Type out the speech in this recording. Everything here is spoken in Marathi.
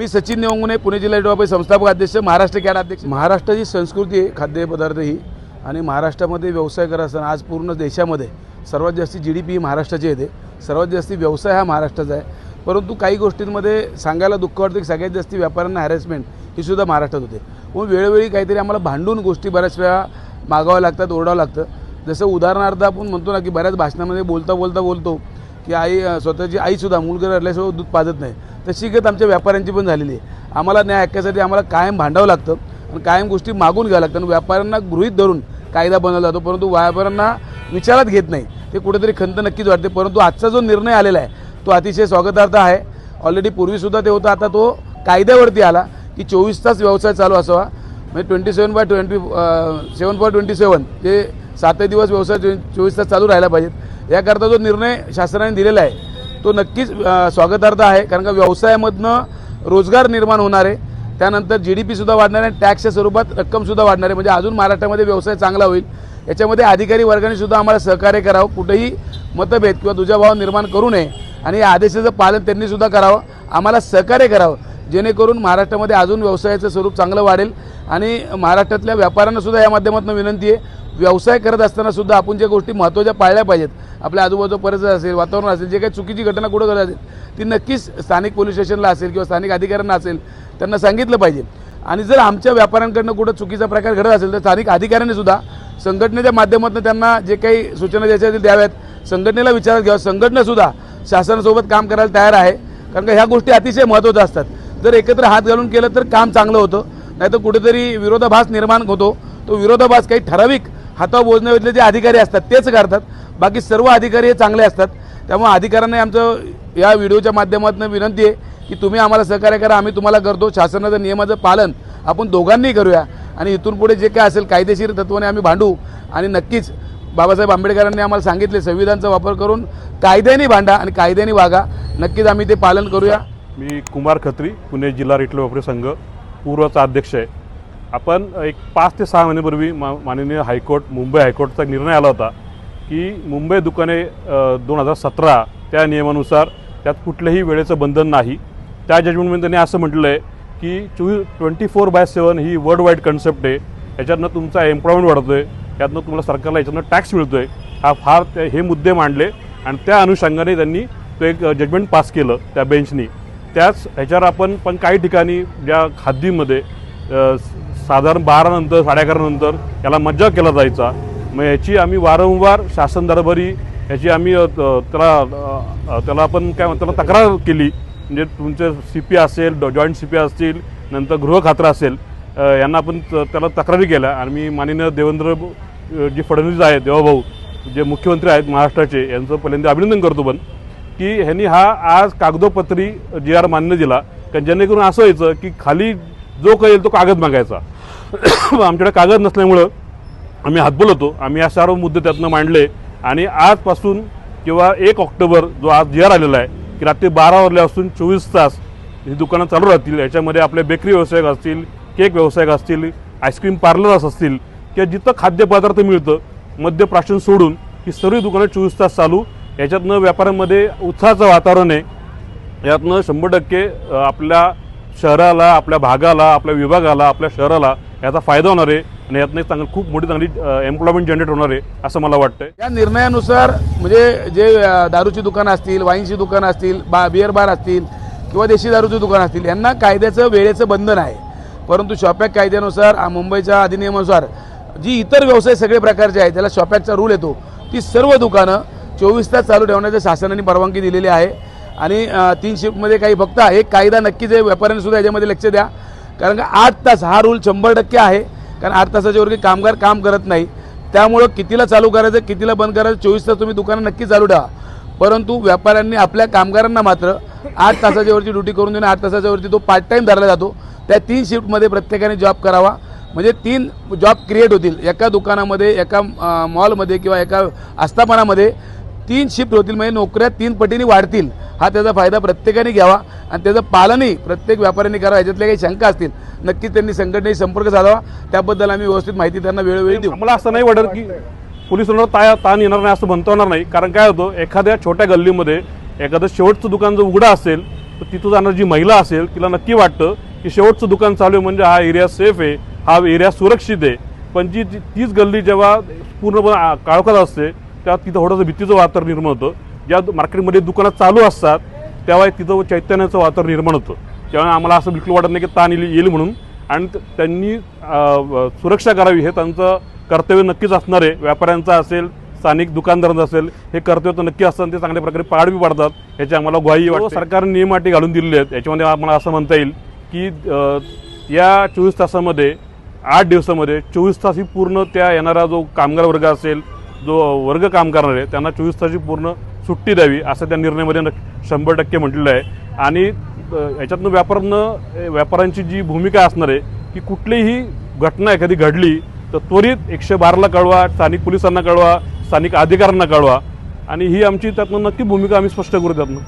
मी सचिन नेवंगुने पुणे जिल्हा डोबाई संस्थापक अध्यक्ष महाराष्ट्र कॅड अध्यक्ष. महाराष्ट्राची संस्कृती आहे खाद्यपदार्थ ही. आणि महाराष्ट्रामध्ये व्यवसाय करत असताना आज पूर्ण देशामध्ये सर्वात जास्ती जी डी पी ही महाराष्ट्राची येते. सर्वात जास्ती व्यवसाय हा महाराष्ट्राचा आहे. परंतु काही गोष्टींमध्ये सांगायला दुःख वाटतं की सगळ्यात जास्ती व्यापाऱ्यांना हॅरेसमेंट ही सुद्धा महाराष्ट्रात होते. मग वेळोवेळी काहीतरी आम्हाला भांडून गोष्टी बऱ्याच वेळा मागाव्या लागतात ओरडावं लागतं. जसं उदाहरणार्थ आपण म्हणतो ना की बऱ्याच भाषणामध्ये बोलता बोलता बोलतो. की आई स्वतःची आईसुद्धा मुलगी रडल्याशिवाय दूध पाजत नाही. तशी गत आमच्या व्यापाऱ्यांची पण झालेली आहे. आम्हाला न्याय हक्कासाठी आम्हाला कायम भांडावं लागतं आणि कायम गोष्टी मागून घ्यावं लागतं आणि व्यापाऱ्यांना गृहीत धरून कायदा बनवला जातो परंतु व्यापाऱ्यांना विचारात घेत नाही. ते कुठेतरी खंत नक्कीच वाटते परंतु आजचा जो निर्णय आलेला आहे तो अतिशय स्वागतार्थ आहे. ऑलरेडी पूर्वीसुद्धा ते होतं आता तो कायद्यावरती आला की चोवीस तास व्यवसाय चालू असावा. म्हणजे twenty seven by twenty seven by twenty seven जे सातही दिवस व्यवसाय चो- चोवीस तास चालू राहिला पाहिजेत. याकरता जो निर्णय शासनाने दिलेला आहे तो नक्कीच स्वागतार्थ आहे. कारण का व्यवसायामधनं रोजगार निर्माण होणार आहे. त्यानंतर जी डी पीसुद्धा वाढणार आहे. टॅक्सच्या स्वरूपात रक्कमसुद्धा वाढणार आहे. म्हणजे अजून महाराष्ट्रामध्ये व्यवसाय चांगला होईल. याच्यामध्ये अधिकारी वर्गाने सुद्धा आम्हाला सहकार्य करावं. कुठेही मतभेद किंवा दुजाभाव निर्माण करू नये. आणि या आदेशाचं पालन त्यांनीसुद्धा करावं. आम्हाला सहकार्य करावं. जेणेकरून महाराष्ट्रामध्ये अजून व्यवसायाचं स्वरूप चांगलं वाढेल. आणि महाराष्ट्रातल्या व्यापाऱ्यांना सुद्धा या माध्यमातून विनंती आहे. व्यवसाय करत असताना सुद्धा आपण ज्या गोष्टी महत्त्वाच्या पाळल्या पाहिजेत आपल्या आजूबाजू परिसर असेल वातावरण असेल जे काही चुकीची घटना कुठं घडत असेल ती नक्कीच स्थानिक पोलीस स्टेशनला असेल किंवा स्थानिक अधिकाऱ्यांना असेल त्यांना सांगितलं पाहिजे. आणि जर आमच्या व्यापाऱ्यांकडनं कुठं चुकीचा प्रकार घडत असेल तर स्थानिक अधिकाऱ्यांनी सुद्धा संघटनेच्या माध्यमातून त्यांना जे काही सूचना द्यायच्या असतील द्याव्यात संघटनेला विचारात घ्यावं. संघटनासुद्धा शासनासोबत काम करायला तयार आहे. कारण का ह्या गोष्टी अतिशय महत्त्वाच्या असतात. जर एकत्र हात घालून केलं तर काम चांगलं होतं. नाहीतर कुठेतरी विरोधाभास निर्माण होतो. तो विरोधाभास काही ठराविक हातावर बोलण्यातले जे अधिकारी असतात तेच करतात. बाकी सर्व अधिकारी हे चांगले असतात. त्यामुळे अधिकाऱ्यांना आमचं या व्हिडिओच्या माध्यमातून विनंती आहे की तुम्ही आम्हाला सहकार्य करा आम्ही तुम्हाला करतो. शासनाचं नियमाचं पालन आपण दोघांनी करूया. आणि इथून पुढे जे काय असेल कायदेशीर तत्वाने आम्ही भांडू. आणि नक्कीच बाबासाहेब आंबेडकरांनी आम्हाला सांगितले संविधानचा वापर करून कायद्याने भांडा आणि कायद्याने वागा. नक्कीच आम्ही ते पालन करूया. मी कुमार खत्री पुणे जिल्हा रिटलो व्यापारी संघ. पूर्वचा अध्यक्ष आहे. आपण एक पाच ते सहा महिन्यापूर्वी मा माननीय हायकोर्ट मुंबई हायकोर्टचा निर्णय आला होता की मुंबई दुकाने दोन हजार सतरा त्या नियमानुसार त्यात कुठल्याही वेळेचं बंधन नाही. त्या जजमेंटमध्ये त्यांनी असं म्हटलं आहे की चोवीस ट्वेंटी फोर बाय सेवन ही वर्ल्ड वाईड कन्सेप्ट आहे. याच्यातनं तुमचा एम्प्लॉयमेंट वाढतो आहे त्यातनं तुम्हाला सरकारला याच्यातनं टॅक्स मिळतो आहे हा फार ते- हे मुद्दे मांडले आणि त्या अनुषंगाने त्यांनी तो एक जजमेंट पास केलं त्या बेंचनी त्याच ह्याच्यावर आपण पण काही ठिकाणी ज्या खाद्यमध्ये साधारण बारानंतर साडे अकरा याला मज्जा केला जायचा. मग याची आम्ही वारंवार शासन दरबारी याची आम्ही त्याला त्याला आपण काय म्हणतो त्याला तक्रार केली. म्हणजे तुमचे सी पी असेल जॉईंट सी पी असतील नंतर गृह असेल यांना आपण त्याला तक्रारी केल्या. आणि मी माननीय देवेंद्र जे जी फडणवीस आहेत देवाभाऊ जे मुख्यमंत्री आहेत महाराष्ट्राचे यांचं पहिल्यांदा अभिनंदन करतो पण. की ह्यांनी हा आज कागदोपत्री जी आर मान्य दिला कारण जेणेकरून असं व्हायचं की खाली जो काही येईल तो कागद मागायचा. आमच्याकडे कागद नसल्यामुळं आम्ही हातबोल होतो. आम्ही या सर्व मुद्दे त्यातनं मांडले आणि आजपासून किंवा एक ऑक्टोबर जो आज जी आर आलेला आहे की रात्री बारा वाजल्यापासून चोवीस तास ही दुकानं चालू राहतील. याच्यामध्ये आपले बेकरी व्यावसायिक असतील केक व्यावसायिक असतील आईस्क्रीम पार्लर्स असतील किंवा जिथं खाद्यपदार्थ मिळतं मद्यप्राशन सोडून ही सर्व दुकानं चोवीस तास चालू याच्यातनं व्यापाऱ्यांमध्ये उत्साहाचं वातावरण आहे. यातनं शंभर टक्के आपल्या शहराला आपल्या भागाला आपल्या विभागाला आपल्या शहराला याचा फायदा होणार आहे आणि यातनं एक चांगली खूप मोठी चांगली एम्प्लॉयमेंट जनरेट होणार आहे असं मला वाटतं या निर्णयानुसार म्हणजे जे दारूची दुकानं असतील वाईनची दुकानं असतील बा बिअर बार असतील किंवा देशी दारूची दुकानं असतील यांना कायद्याचं वेळेचं बंधन आहे. परंतु शॉपॅक कायद्यानुसार मुंबईच्या अधिनियमानुसार जी इतर व्यवसाय सगळे प्रकारचे आहेत त्याला शॉपॅकचा रूल येतो ती सर्व दुकानं चोवीस तास चालू ठेवण्याच्या शासनाने परवानगी दिलेली आहे. आणि तीन शिफ्टमध्ये काही फक्त एक कायदा नक्कीच आहे व्यापाऱ्यांनीसुद्धा याच्यामध्ये लक्ष द्या. कारण का आठ तास हा रूल शंभर टक्के आहे. कारण आठ तासाच्या वरती कामगार काम करत नाही. त्यामुळं कितीला चालू करायचं कितीला बंद करायचं चोवीस तास तुम्ही दुकानं नक्की चालू ठेवा. परंतु व्यापाऱ्यांनी आपल्या कामगारांना मात्र आठ तासाच्या वरती ड्युटी करून देणं आठ तासाच्या वरती तो पार्ट टाईम धरला जातो. त्या तीन शिफ्टमध्ये प्रत्येकाने जॉब करावा. म्हणजे तीन जॉब क्रिएट होतील. एका दुकानामध्ये एका मॉलमध्ये किंवा एका आस्थापनामध्ये तीन शिफ्ट होतील म्हणजे नोकऱ्या तीन पटीने वाढतील. हा त्याचा फायदा प्रत्येकाने घ्यावा आणि त्याचं पालनही प्रत्येक व्यापाऱ्यांनी करावं याच्यातल्या काही शंका असतील नक्कीच त्यांनी संघटनेशी संपर्क साधावा. त्याबद्दल आम्ही व्यवस्थित माहिती त्यांना वेळोवेळी देऊ. मला असं नाही वाटत की पोलिसांना ता ताण येणार नाही असं म्हणता येणार नाही. कारण काय होतं एखाद्या छोट्या गल्लीमध्ये एखादं शेवटचं दुकान जर उघडं असेल तर तिथं जाणार जी महिला असेल तिला नक्की वाटतं की शेवटचं दुकान चालू आहे म्हणजे हा एरिया सेफ आहे हा एरिया सुरक्षित आहे. पण जी तीच गल्ली जेव्हा पूर्णपणे काळोखात असते तेव्हा तिथं थोडंसं भीतीचं वातावरण निर्माण होतं. ज्या मार्केटमध्ये दुकानं चालू असतात तेव्हा तिथं चैतन्याचं वातावरण निर्माण होतं. त्यामुळे आम्हाला असं बिलकुल वाटत नाही की ताण येईल येईल म्हणून. आणि त्यांनी सुरक्षा करावी हे त्यांचं कर्तव्य नक्कीच असणार आहे. व्यापाऱ्यांचं असेल स्थानिक दुकानदारांचं असेल हे कर्तव्य तर नक्की असतं आणि ते चांगल्या प्रकारे पाडवी पाडतात. याची आम्हाला ग्वाही वाटते. सरकारने नियम अटी घालून दिलेले आहेत. याच्यामध्ये आम्हाला असं म्हणता येईल की या चोवीस तासामध्ये आठ दिवसामध्ये चोवीस तास ही पूर्ण त्या येणारा जो कामगार वर्ग असेल जो वर्ग काम करणार आहे त्यांना चोवीस तासाची पूर्ण सुट्टी द्यावी असं त्या निर्णयामध्ये शंभर टक्के म्हटलेलं आहे. आणि याच्यातनं व्यापाऱ्यांनं व्यापाऱ्यांची जी भूमिका असणार आहे की कुठलीही घटना एखादी घडली तर त्वरित एकशे बाराला कळवा स्थानिक पोलिसांना कळवा स्थानिक अधिकाऱ्यांना कळवा. आणि ही आमची त्यातनं नक्की भूमिका आम्ही स्पष्ट करू त्यातनं.